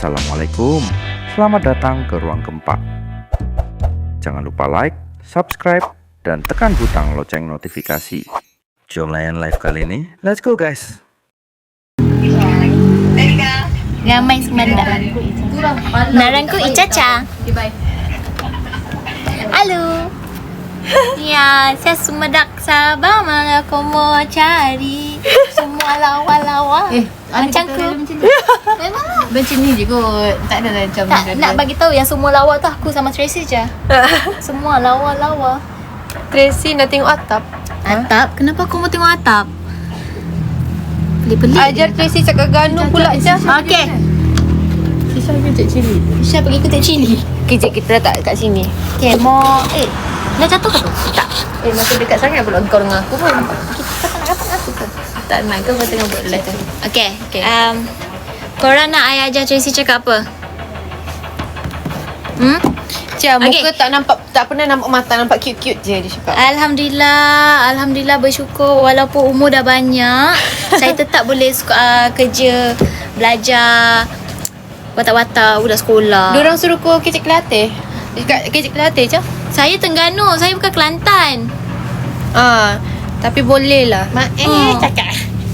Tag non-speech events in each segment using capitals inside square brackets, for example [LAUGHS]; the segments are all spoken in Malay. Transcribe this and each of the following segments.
Assalamualaikum. Selamat datang ke Ruang Gempa. Jangan lupa like, subscribe, dan tekan butang lonceng notifikasi. Jom layan live kali ini. Let's go guys. Ramai semandang Narangku Icaca Halo [LAUGHS] Ya, saya Sumedak Sabah Malah kau mau cari. Semua lawa-lawa. Eh, Macam ku [LAUGHS] Memang lah. Macam ni je kot. Tak ada lah macam tak, nak bagi tahu yang semua lawa tu aku sama Tracy je. [LAUGHS] Semua lawa-lawa. Tracy nak tengok atap. Atap? Kenapa kau mau tengok atap? Pelik-pelik. Ajar Tracy cakap ganu pula je Okey. Sisha pergi cek cili Isha pergi kutip cili Kejap kita letak kat sini. Okay, mau Eh, dah jatuh ke tu? Tak Eh macam dekat sangat pula kau dengan aku pun Kita tak nak dapat aku ke? Tak nak kau tengah buat live Okay, Okay. Um, korang nak ayah ajar Tracy cakap apa? Hmm? Okay. muka tak nampak Tak pernah nampak mata Nampak cute-cute je dia cakap Alhamdulillah, Alhamdulillah bersyukur walaupun umur dah banyak, [LAUGHS] saya tetap boleh uh, kerja, belajar, watak-watak budak sekolah. Diorang suruh kau kecek kelatih Dekat kecek kelatih je Saya Tengganu, saya bukan Kelantan. Ah, Tapi boleh lah Mak eh, cakap.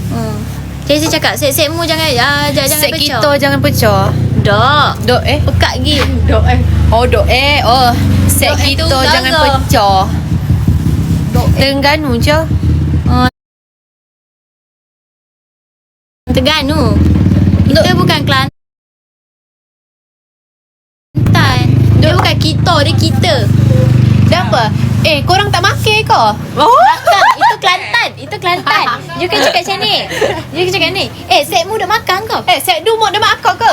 Hmm. Tracy cakap, set-set mu jangan uh, jangan Set pecah. kita jangan pecah Dok. Dok eh Pekat gi. Dok eh Oh dok eh Oh Set Dok eh, kita tu jangan gagal. pecah Dok. Terengganu je Terengganu. Kita bukan Kelantan. Kita, dia kita. Dah apa? Eh, korang tak makan ke? Oh. Kelantan. Itu Kelantan. Itu Kelantan. You kan cakap macam ni. You kan cakap ni. Eh, set mu dah makan kau? Eh, set du mau dah makan ke? [LAUGHS]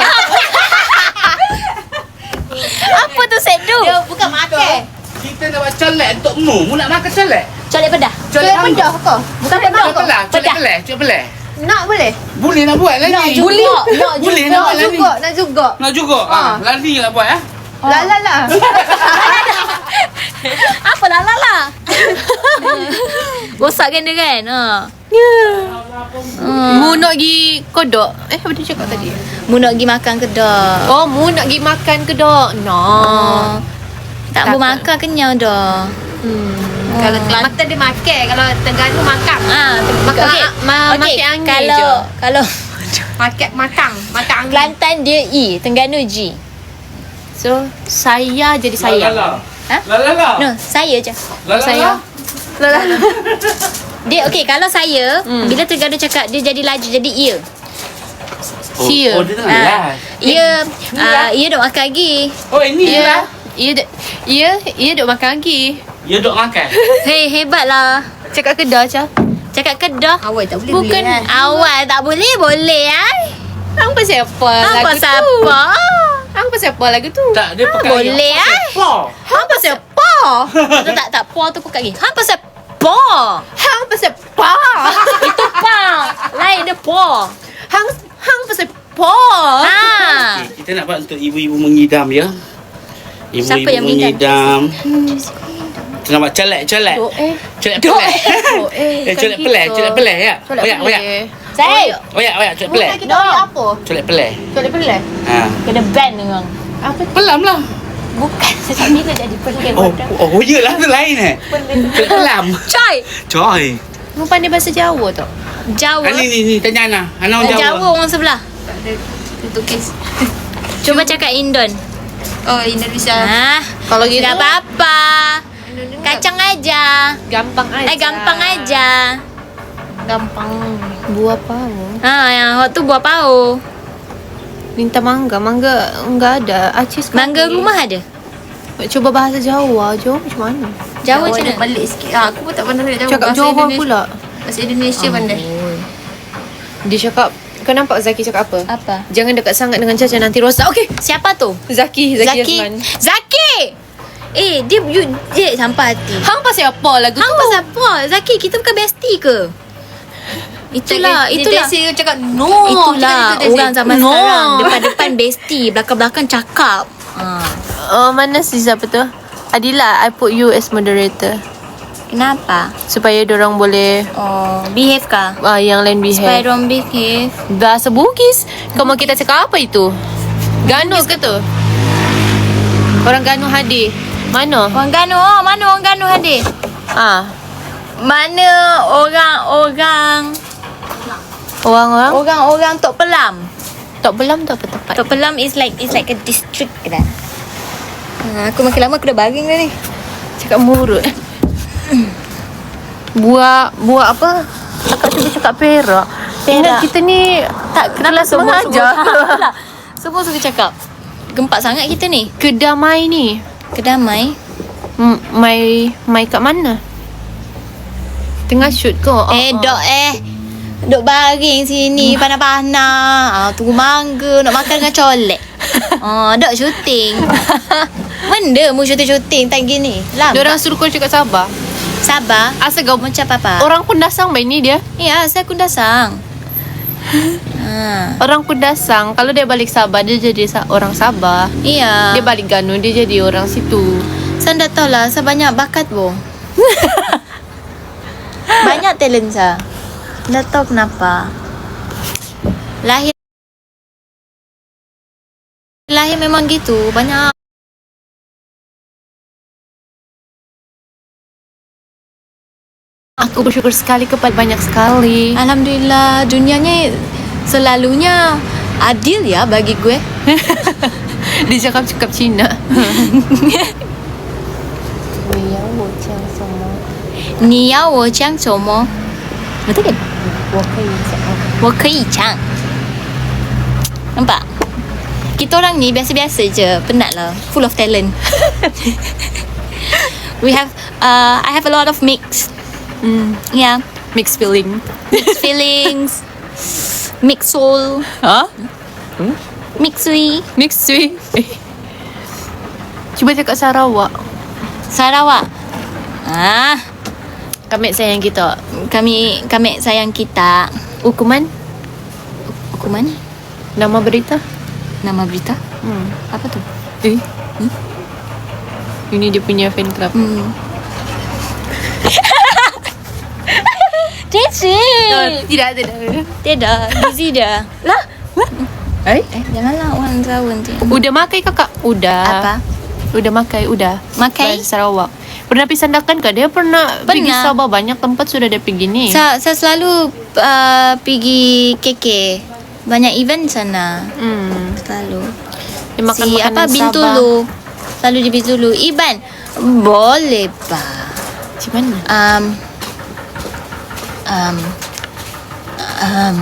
Apa tu set du? Dia bukan makan. Kita nak buat colek untuk mu. Mu nak makan colek? Colek pedah. Colek pedah ke? Bukan pedah. Pelah. Colek Pedah. pelah. Colek pelah. Nak boleh? Boleh nak buat lah Nak juga. Boleh. Nak juga. nak buat Nak lah ni. juga, nak juga. Nak juga. Ha. Lari lah buat eh. Lah lah lah. [LAUGHS] Apa lah lah lah. [LAUGHS] Rosakkan dia kan. Ha. Hmm. Mu nak pergi kodok. Eh, apa dia cakap tadi? Mu nak pergi makan kedai. Oh, mu nak pergi makan kedok. No. Oh. Tak mau makan kenyang dah. Hmm. Oh. Kalau Kelantan dia makan, kalau Terengganu makan. Ah, Makan- okey. ma- Okey, makan angin kalau je. kalau Makan makan, makan angin. Kelantan dia E, Tengganu G. So, saya jadi saya. Ha? La la la. No, saya je. La la Saya. la. [LAUGHS] Dia okey kalau saya Hmm. bila Terengganu cakap dia jadi laju jadi ia. Oh, Sia. Oh, dia Ah, live. ia ah, ia dok makan lagi. Oh, ini Ya. lah. Ya, duk- ya, ya duk makan lagi. Ya duk makan. [LAUGHS] Hei, hebatlah. Cakap kedah je. Cakap kedah. Awal tak boleh Bukan awal tak boleh boleh ai. Hang pasal apa Apa lagu tu? siapa? Hang pasal apa lagu tu? Tak, dia pakai. boleh, eh? paw. Hang pasal apa? Tu tak tak po tu pekat lagi. Ha pasal po. Hang pasal apa? Itu pa. Lain dia po. Hang hang pasal apa? [LAUGHS] Ha. [LAUGHS] Okey, kita nak buat untuk ibu-ibu mengidam ya. Ibu-ibu Siapa yang mengidam? mengidam. Kita nak buat. Dok [LAUGHS] eh. Colek Dok pelah. eh. Eh. Eh, colek pelah, colek pelah ya. Oyak. pelah. Saya Oyak, oyak, colek Mu pelah. nak kita buat apa? Colek pelah. Colek pelah. Ha. kena ban dengan. Apa tu? Pelam lah. Bukan [LAUGHS] sejak bila jadi pelik Oh, oh, oh yelah tu lain eh. Colek pelam. Coy. Coy. Mu pandai bahasa Jawa tak? Jawa. Ah, ni ni ni tanya Ana. Ana orang Jawa. Jawa. orang sebelah. Untuk kes. Cuba cakap Indon. Oh, Indonesia. Ah, Kalau gitu tak apa-apa. Kacang aja. gampang aja. Eh gampang aja. Gampang. Buah apa? Ha, yang hot tu buah pau. Minta mangga. Mangga enggak ada. Acih sekali. Mangga rumah ada. Cuba bahasa Jawa. Jawa macam mana? Jawa macam mana? pelik sikit. Ah, aku pun tak pandai nak Jawa. Cakap Bahasa Jawa Indonesia- pula. Bahasa Indonesia pandai. Dia cakap Kau nampak Zaki cakap apa? Apa? Jangan dekat sangat dengan Caca nanti rosak. Okey. Siapa tu? Zaki, Zaki, Zaki. Azman. Zaki. Eh, dia you, dia sampai hati. Hang pasal apa lagu Hang tu? pasal apa? Zaki, kita bukan bestie ke? Itulah, Dia- itulah. Dia, dia cakap no. Itulah Cakap gitu, orang zaman No. sekarang depan-depan bestie, belakang-belakang cakap. Ha. Oh, mana si siapa tu? Adila, I put you as moderator. Kenapa? Supaya orang boleh Oh, behave kah? uh, yang lain Supaya behave. diorang behave. Bahasa Bugis. Kamu kita cakap apa itu? Ganu ke tu? Orang Ganu hadir. Mana? Orang Ganu, oh, mana orang Ganu hadir? Ah, Mana orang-orang orang-orang orang-orang Tok Pelam? Tok Belam tu apa tempat? Tok Pelam is like is like a district ke dah. Ha, aku makin lama aku dah baring dah ni. Cakap murut. buat buat apa? Cakap tu cakap perak. Ingat kita ni tak kenal semua sengaja. [LAUGHS] semua, suka cakap. Gempak sangat kita ni. Kedamai ni. Kedamai. M- mai mai kat mana? Tengah shoot ke? Oh, eh, oh. dok eh. Duk baring sini panas-panas. Ah, tunggu mangga nak makan dengan colek. [LAUGHS] Ah, dok syuting. Benda mu syuting-syuting time gini. Lambat. Diorang suruh kau cakap sabar. sabar. Asal kau Macam apa? Orang kundasang main ni dia. Ya, saya kundasang. ha. Orang kundasang kalau dia balik Sabah dia jadi sa- orang Sabah. Iya. Dia balik Ganu dia jadi orang situ. Saya dah tahu lah, saya banyak bakat bo. [LAUGHS] banyak talent saya. Dah tahu kenapa. Lahir Lahir memang gitu, banyak Aku bersyukur sekali kepada banyak sekali. Alhamdulillah dunianya selalunya adil ya bagi gue. [LAUGHS] Dia cakap cakap Cina. Ni yao wo jiang zou mo? Betul kan? 我可以讲 Nampak? Kita orang ni biasa-biasa je Penat lah Full of talent [LAUGHS] We have uh, I have a lot of mix Hmm. Yeah Mixed feeling. Mixed feelings [LAUGHS] Mixed soul Ha? Mixed sui Mixed sweet. Cuba cakap Sarawak. Sarawak Ah, Kami sayang kita. kami kami sayang kita. Hukuman? Hukuman? Nama berita? Nama berita? Hmm. Apa tu? Eh? Ini dia punya fan club. Hmm. Cici. Tidak, tidak. Tidak, busy dia. Lah, Eh? eh janganlah orang tahu nanti. Udah makai kakak? Udah. Apa? Udah makai, udah. Makai? Bahasa Sarawak. Pernah pergi sandakan kah? Dia pernah, pergi Pernah. Sabah banyak tempat sudah dia pergi ni. Saya, saya selalu uh, pergi KK. Banyak event sana. hmm. Selalu. Dia makan si apa Sabah. Bintulu. Selalu di Bintulu. Iban. Boleh pak. Macam mana? Um, um, um,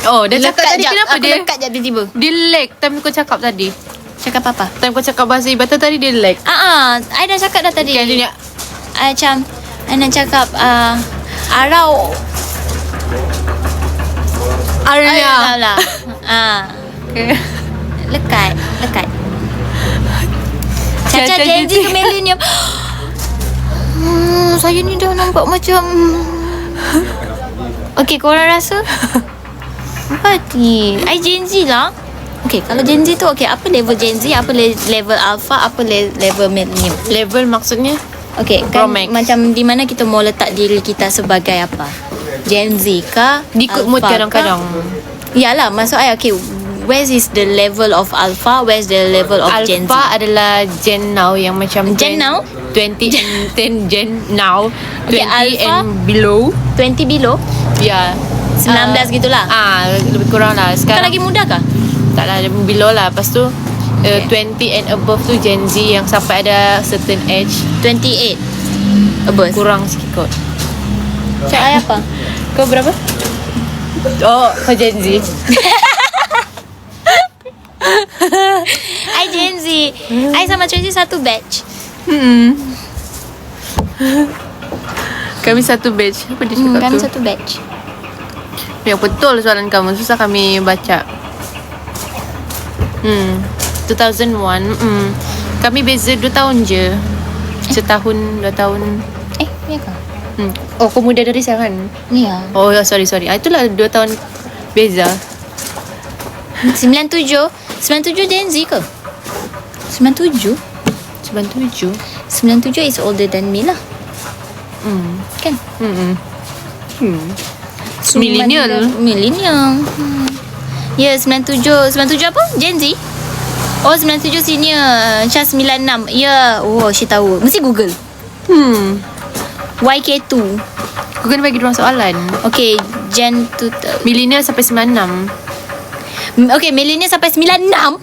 Oh, dia cakap tadi kenapa Aku dia? lekat jap tiba-tiba. Dia lag time kau cakap tadi. Cakap apa? Time kau cakap bahasa Ibadah tadi dia lag. Ah, ah, I dah cakap dah tadi. Kan dia I macam I nak cakap uh, Arau Arya. Alah lah ah, Okay. Lekat Lekat Caca Gen Z Z. ke millennium hmm, Saya ni dah nampak macam [LAUGHS] Okay korang rasa Apa ni I Gen Z lah Okay kalau Gen Z tu Okay apa level Gen Z? Apa le- level Alpha? Apa le- level millennium? Level maksudnya? Okay kan Promax. Macam di mana kita mau letak diri kita sebagai apa? Gen Z kah? Ikut mood Alpha kadang-kadang. Yalah maksud I Okay Where is the level of Alpha? Where's the level of Gen Z? Alpha adalah Gen now yang macam Gen now? 20 and 10 Gen now. 20 Okay, Alpha? and below. 20 below? Ya. 19 gitulah? Ah, lebih kurang lah. Kau Sekarang lagi muda kah Tak lah below lah. Lepas tu uh, 20 and above tu Gen Z Yang sampai ada certain age. 28 Above. Kurang sikit kot. Cak I apa? Kau berapa? Oh kau Gen Z. I Gen Z. I sama Tracy satu batch. Hmm. Kami satu batch. Apa dia hmm, cakap Kami tu? satu batch. Yang betul soalan kamu Susah kami baca Hmm. 2001 hmm. Kami beza 2 tahun je. Setahun 2 tahun. Eh ya kah hmm. Oh kau muda dari saya kan? Ya. Oh ya, sorry sorry. Ah, Itulah 2 tahun Beza. 97 97 Gen Z ke? 97 97 97 is older than me lah. Hmm. Kan? Hmm. Hmm. Millennial. Millennial. Hmm. Ya, 97. 97 apa? Gen Z? Oh, 97 senior. Syah 96. Ya. Oh, Syah tahu. Mesti Google. Hmm. YK2. Kau kena bagi diorang soalan. Okay, Gen 2. Millennial sampai 96. Okay, millennial sampai 96.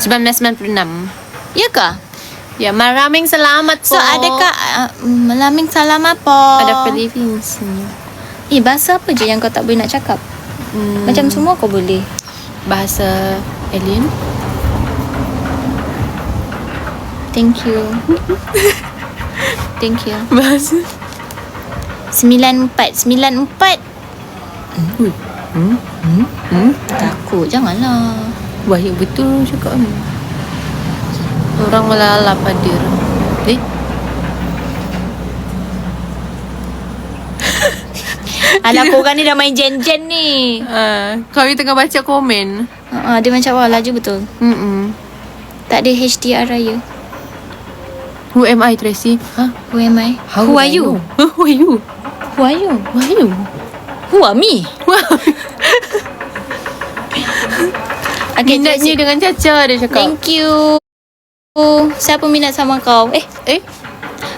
1996. Ya kah? Ya, maraming salamat So, po. adakah... Uh, melaming salam apa? Ada Philippines. Eh, bahasa apa je yang kau tak boleh nak cakap? Hmm, Macam semua kau boleh. bahasa alien. Thank you. [LAUGHS] Thank you. Bahasa 94. 94. Hmm. Hmm. Takut. Janganlah. Bahaya betul cakap ni. Orang melalap hadir. Eh? Alah korang ni dah main jen-jen ni. Uh, kau ni tengah baca komen. Uh, dia macam wah laju betul. Mm-mm. Tak ada HDR raya. Who am I, Tracy? Huh? Who am I? How Who are you? know? Who are you? Who are you? Who are you? Who are me? [LAUGHS] Okay, Minatnya Tracy. dengan Caca dia cakap. Thank you. Siapa minat sama kau? Eh, Eh?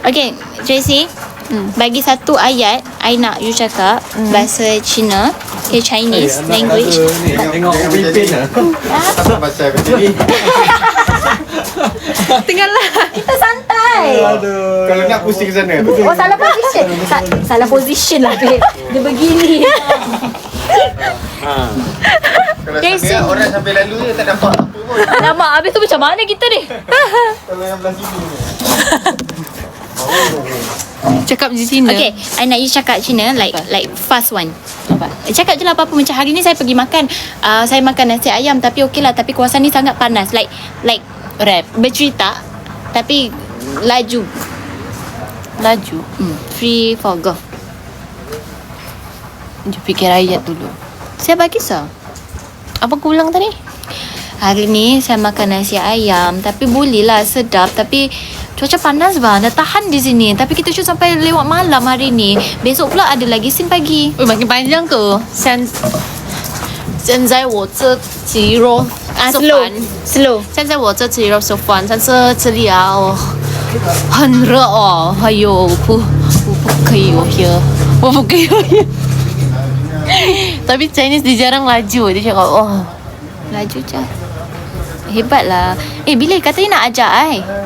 okay. Tracy. Hmm. Bagi satu ayat I nak you cakap Bahasa Cina Okay Chinese language. Tengok pemimpin lah. [LAUGHS] Tinggallah. Kita santai. Kalau nak pusing sana. Oh salah position. Sa- Salah position lah babe. Dia begini. Kalau Jason. sana orang sampai lalu je tak nampak. Apa pun Alamak habis tu macam mana kita ni? Kalau yang belah sini ni [LAUGHS] Cakap di Cina. Okay I nak you cakap Cina Like like fast one Apa? Cakap je lah apa-apa Macam hari ni saya pergi makan uh, Saya makan nasi ayam Tapi okey lah Tapi kawasan ni sangat panas Like Like Rap. Bercerita Tapi Laju Laju. hmm. Free for go Dia fikir ayat dulu. Siapa kisah? Apa kau ulang tadi? Hari ni saya makan nasi ayam Tapi boleh lah sedap Tapi cuaca panas bang Dah tahan di sini Tapi kita shoot sampai lewat malam hari ni Besok pula ada lagi scene pagi Oh, makin panjang tu. 现现在我这鸡肉 Ah, 吃 slow 饭， Slow 现在我这鸡肉吃饭，但是这里啊，哦，很热哦，哎呦，我不，我不可以有 here，我不可以有 here。Tapi Chinese dia jarang laju Dia cakap Oh Laju je Hebat lah Eh bila katanya nak ajar I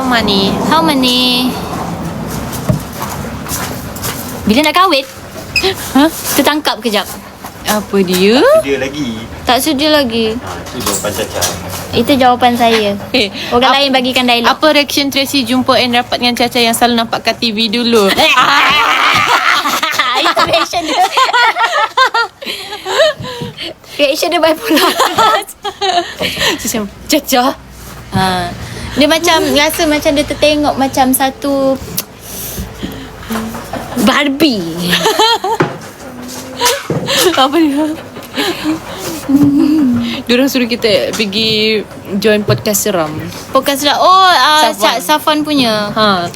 ma ni. How many Bila nak kahwin Hah? Tertangkap kejap Apa dia? Dia lagi Tak sedia lagi ha, Itu jawapan Caca Itu jawapan saya Eh, Orang ap- lain bagikan dialog Apa reaction Tracy jumpa and rapat dengan Caca yang selalu nampak kat TV dulu? [LAUGHS] [LAUGHS] Itu reaction dia [LAUGHS] Reaction dia bipolar Caca. ha. Dia macam Rasa macam dia tertengok Macam satu Barbie [LAUGHS] Apa dia? Diorang suruh kita pergi join podcast seram. Podcast lah Oh uh, Safwan. Safwan. Safwan punya Ha.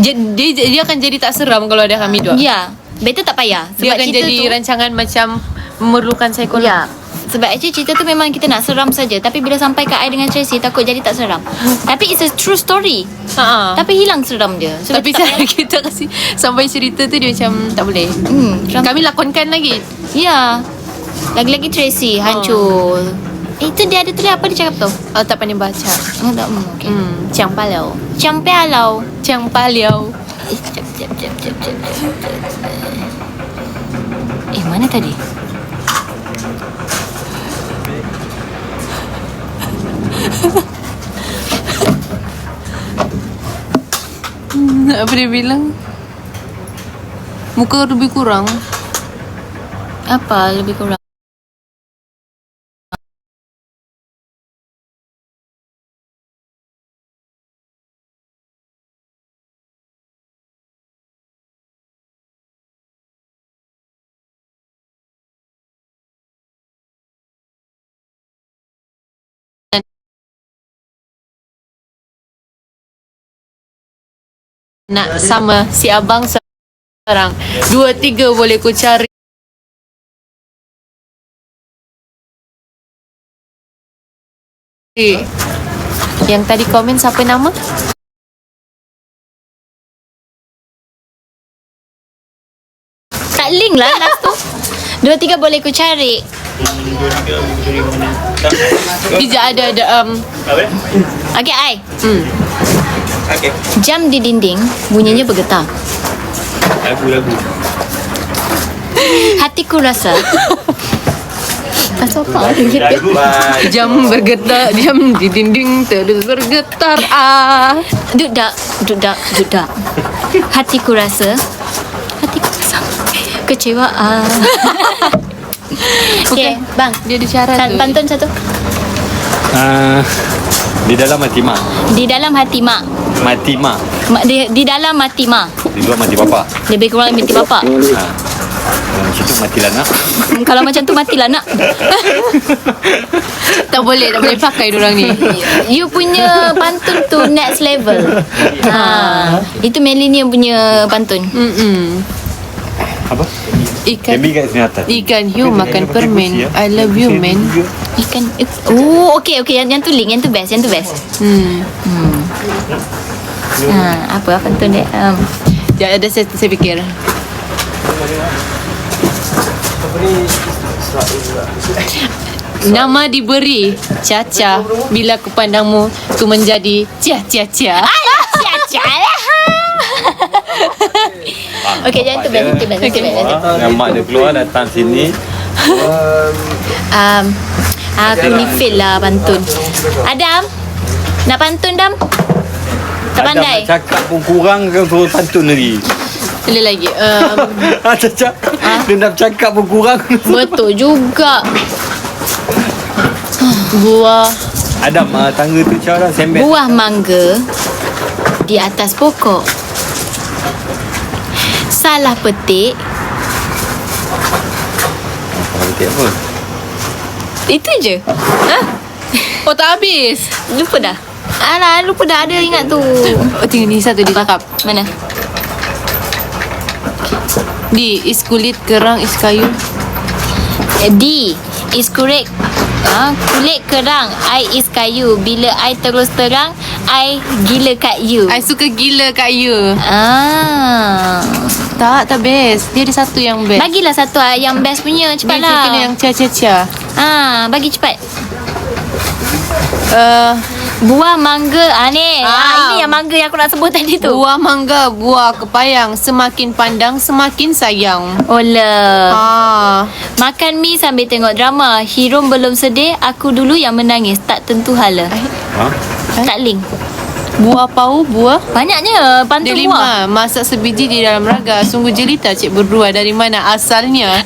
Dia, dia, dia akan jadi tak seram kalau ada kami dua. Ya Better tak payah Dia akan jadi tu, rancangan macam memerlukan psikolog. Ya sebab actually cerita tu memang kita nak seram saja Tapi bila sampai kat I dengan Tracy Takut jadi tak seram [LAUGHS] Tapi it's a true story Ha. Tapi hilang seram dia Sebab Tapi tak cara [LAUGHS] kita kasi sampai cerita tu dia macam tak boleh. hmm, seram. Kami lakonkan lagi. Ya Lagi-lagi Tracy Hancur Eh itu dia ada tulis apa dia cakap tu Oh, tak pandai baca. Oh tak hmm, okay. Hmm, Ciang Paliao. Campe halau Ciang Paliao. Eh jap jap jap jap jap jap, jap. Eh mana tadi Apa dia bilang? Muka lebih kurang. Apa lebih kurang nak sama si abang sekarang. Dua tiga boleh ku cari. Yang tadi komen siapa nama? Tak link lah last tu. Dua tiga boleh ku cari. Tidak ada ada um? Okay, ai. Okey. Jam di dinding bunyinya bergetar. Lagu-lagu. Hatiku rasa. [LAUGHS] Pasal apa? Lagu. jam bergetar, jam di dinding terus bergetar. Ah. Dudak, dudak, dudak. Hatiku rasa. Hatiku rasa. Kecewaan. okay, bang. Dia ada syarat tu. pantun satu. Ah, di dalam mati mak. Di dalam hati mak. Mati mak. Ma, di, di dalam mati mak. Di luar mati bapa. Lebih kurang mati bapak. Dalam situ mati anak. [LAUGHS] Kalau macam tu matilah nak. [LAUGHS] Tak boleh, tak boleh pakai orang ni. You punya pantun tu next level. [LAUGHS] Ha, itu millennium punya pantun. Mm-mm. Apa? Ikan Baby kat sini atas. Ikan hiu makan pakai permen. kursi, ya. I love you man. Ikan Oh, okey okey yang, yang tu link, yang tu best, yang tu best. Hmm. Ha, apa pantun dia? Um, Ya, ada saya, saya fikir. Nama diberi Caca Bila ku pandangmu Ku menjadi Cia cia cia Caca lah. [LAUGHS] Okey, yang tu best, tu best, tu best. yang tu best. Yang mak dia keluar datang sini. Um, aku ni fail lah pantun. Adam, nak pantun Dam? Tak Adam pandai? nak cakap pun kurang kan suruh pantun lagi. Boleh lagi um, [LAUGHS] Ah, cakap. Dia nak cakap pun kurang. Betul juga. Buah Adam, ah, tangga tu cara sembet. Buah mangga di atas pokok. Salah petik, Kalau betul apa? itu je. Ha? Oh tak habis Lupa dah. Alah, lupa dah ada ingat tu. Oh tengok ni satu dia cakap Mana? Di is kulit kerang is kayu Eh, D is correct. Ha, kulit kerang, I is kayu. Bila I terus terang, I gila kat you. I suka gila kat you Ah. Tak tak best Dia ada satu yang best Bagilah satu ah, yang best punya. Dia Cepatlah. kena yang cia cia cia Ah, bagi cepat. uh, Buah mangga. Ah ni. Ah. Ah. ini yang mangga yang aku nak sebut tadi tu. Buah mangga, buah kepayang Semakin pandang, semakin sayang Ola. Ah, Makan mi sambil tengok drama. Hero belum sedih, aku dulu yang menangis. Tak tentu hala. Ha? Tak link. Buah pau, buah Banyaknya pantun buah. lima Masak sebiji di dalam raga Sungguh jelita cik berdua Dari mana asalnya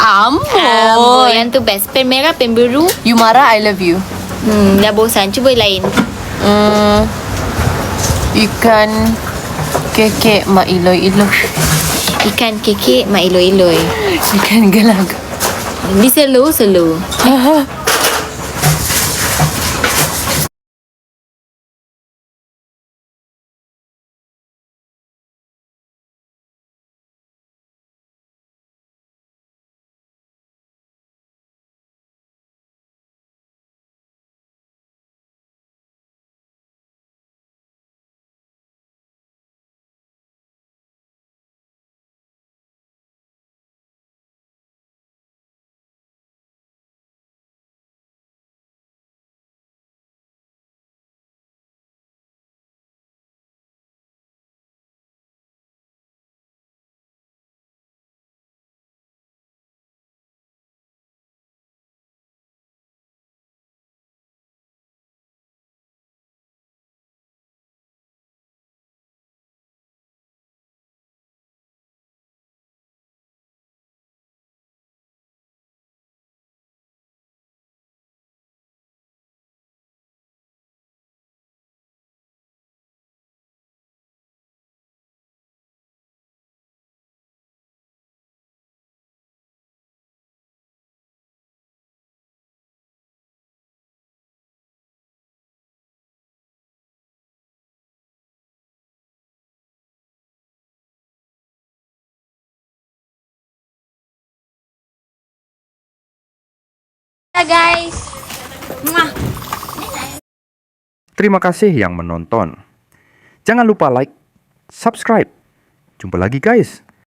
Amboi yang tu best. Pen merah, pen biru. You marah, I love you Hmm, dah bosan. Cuba lain. Hmm, ikan kekek mak iloi iloi. Ikan kekek, mak iloi-iloi. Ikan gelag. Di slow, slow. guys. Mwah. Terima kasih yang menonton. Jangan lupa like, subscribe. Jumpa lagi guys.